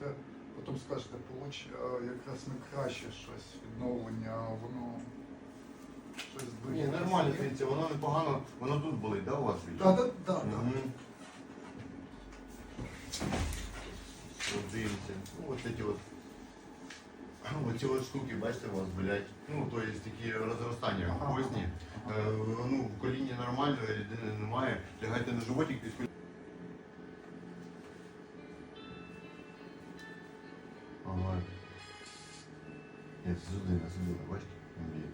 скажете, потім скажете, получ, якраз ми краще щось відновлення, воно щось Ні, зберігається. нормально, дивіться, воно непогано, воно тут болить, да, у вас? Вітя? Так, так, так. Мгм. От дивимося. Ну, от ці от. Оці от штуки, бачите, у вас болять. Ну, то є такі розростання Ага. косні. Е, ну, в коліні нормально, рідини немає. Лягайте на животик під Ні, це судина, судина, бачите? Є.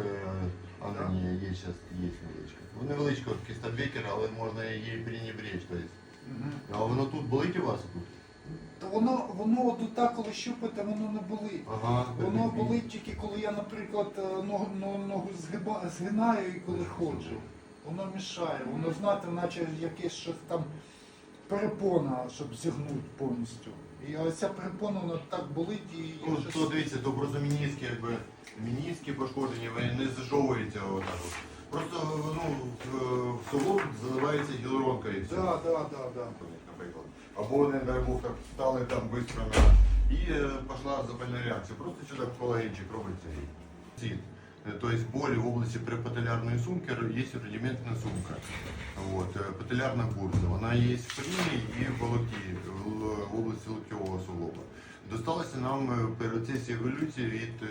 Е, на є зараз є невеличка. Ну, невеличка от кістабекер, але можна її пренебречь. Тобто. Мгм. А воно тут болить у вас тут? Та воно, воно от так, коли щупаєте, воно не болить. Ага. Воно болить тільки коли я, наприклад, е, ногу, ногу згиба, згинаю і коли ходжу. Воно мішає, воно знати, наче якесь щось там перепона, щоб зігнути повністю. І ось ця перепона вона так болить і Ну, щось- то дивіться, то якби міністки пошкоджені, вони не зажовуються отак. от. Просто ну, в, в суглоб заливається гіалуронка і все. Да, да, да, да. Наприклад. Або, не дай Бог, так встали там швидко на... І е, пішла запальна реакція. Просто чудак колагенчик робиться. і ці. Е, Тобто болі в області препателярної сумки є рудиментна сумка. От, е, пателярна бурса. Вона є в коліні і в волокі, в- області локтєвого суглоба. Досталося нам е, в процесі еволюції від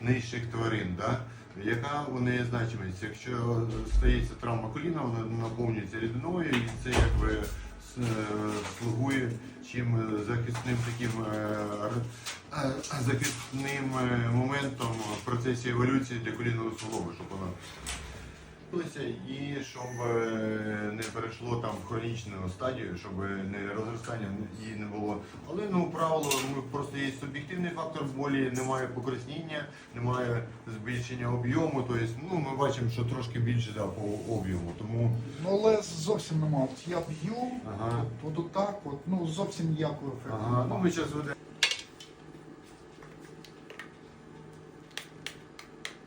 нижчих тварин. Да? Яка у неї значимість? Якщо стається травма коліна, вона наповнюється рідиною і це якби е, слугує чим е, захисним таким е, захисним е, моментом в процесі еволюції для колінного суглобу, щоб воно і щоб не перейшло там в хронічну стадію, щоб не розростання її не було. Але ну правило, ми просто є суб'єктивний фактор болі, немає покраснення, немає збільшення об'єму. Тобто, ну ми бачимо, що трошки більше да, по об'єму. Тому Ну але зовсім нема. От я б'ю, ага, от, от так, от, ну зовсім ніякого ефекту. ага. Ну ми зараз ведемо.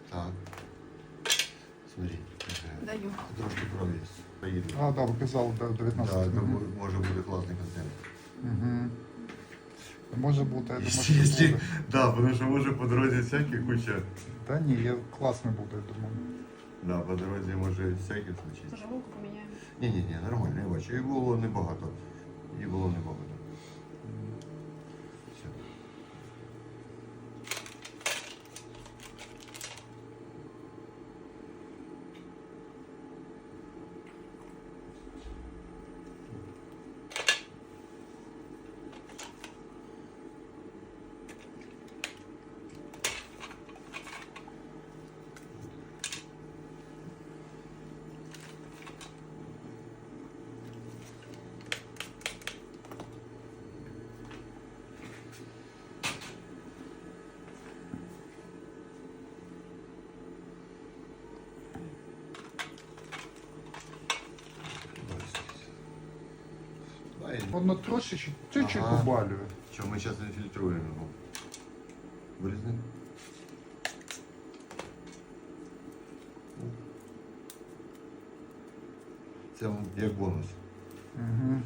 Так. Смотри, Даю. трошки крові поїду. А, да, ви казали, до 19. Так, це Мгм. буде- може бути класний контент. Мгм. Може бути, я думаю, що если, буде. да, потому что може по дорозі всякі куча. Та ні, я класно буде, я думаю. Да, по дорозі може всякі случитися. Пожалуйку руку поміняємо. Ні, ні, ні, нормально, я бачу. І було небагато. І було небагато. Все. Давай. Воно трошечки, чуть-чуть Ага. побалює. Що ми зараз інфільтруємо його. Вирізни. Це як бонус. Угу.